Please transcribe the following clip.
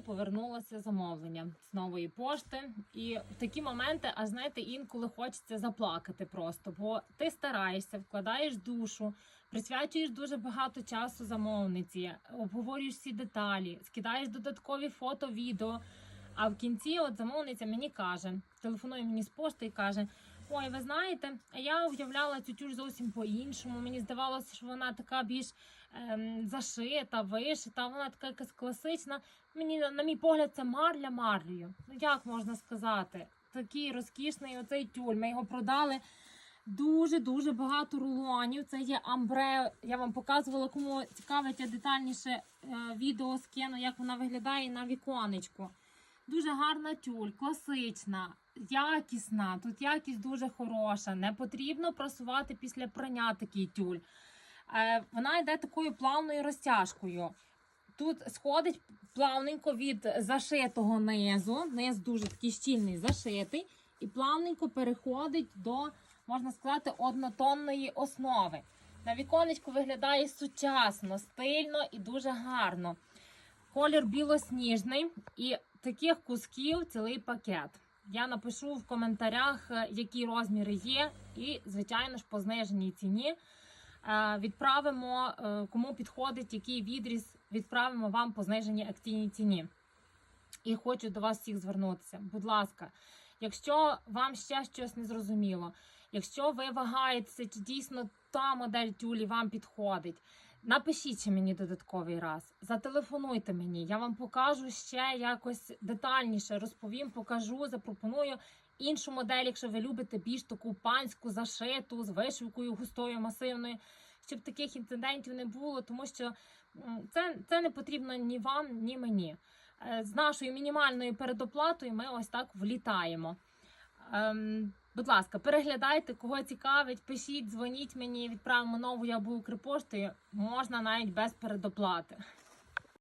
повернулося замовлення з нової пошти. І в такі моменти, а знаєте, інколи хочеться заплакати просто, бо ти стараєшся, вкладаєш душу, присвячуєш дуже багато часу замовниці, обговорюєш всі деталі, скидаєш додаткові фото, відео. А в кінці, от замовниця мені каже, телефонує мені з пошти і каже: Ой, ви знаєте, я уявляла цю тюль зовсім по-іншому. Мені здавалося, що вона така більш ем, зашита, вишита, вона така якась класична. Мені, на, мій погляд, це марля марлею. Ну як можна сказати? Такий розкішний оцей тюль. Ми його продали. Дуже дуже багато рулонів. Це є амбре. Я вам показувала, кому цікавить, я детальніше е, відео скину, як вона виглядає на віконечку. Дуже гарна тюль, класична, якісна. Тут якість дуже хороша. Не потрібно просувати після прання такий тюль. Е, вона йде такою плавною розтяжкою. Тут сходить плавненько від зашитого низу. Низ дуже такий щільний, зашитий, і плавненько переходить до, можна сказати, однотонної основи. На віконечку виглядає сучасно, стильно і дуже гарно. Колір білосніжний і таких кусків цілий пакет. Я напишу в коментарях, е, які розміри є, і, звичайно ж, по зниженій ціні. Е, Відправимо, е, кому підходить який відріз, відправимо вам по зниженій акційній ціні. І хочу до вас всіх звернутися. Будь ласка, якщо вам ще щось не зрозуміло, якщо ви вагаєтеся, чи дійсно та модель тюлі вам підходить, напишіть мені додатковий раз, зателефонуйте мені, я вам покажу ще якось детальніше, розповім, покажу, запропоную іншу модель, якщо ви любите більш таку панську зашиту з вишивкою густою, масивною, щоб таких інцидентів не було, тому що це, це не потрібно ні вам, ні мені. Е, З нашою мінімальною передоплатою ми ось так влітаємо. Ем, будь ласка, переглядайте, кого цікавить, пишіть, дзвоніть мені, відправимо нову я буду Укрпоштою. Можна навіть без передоплати.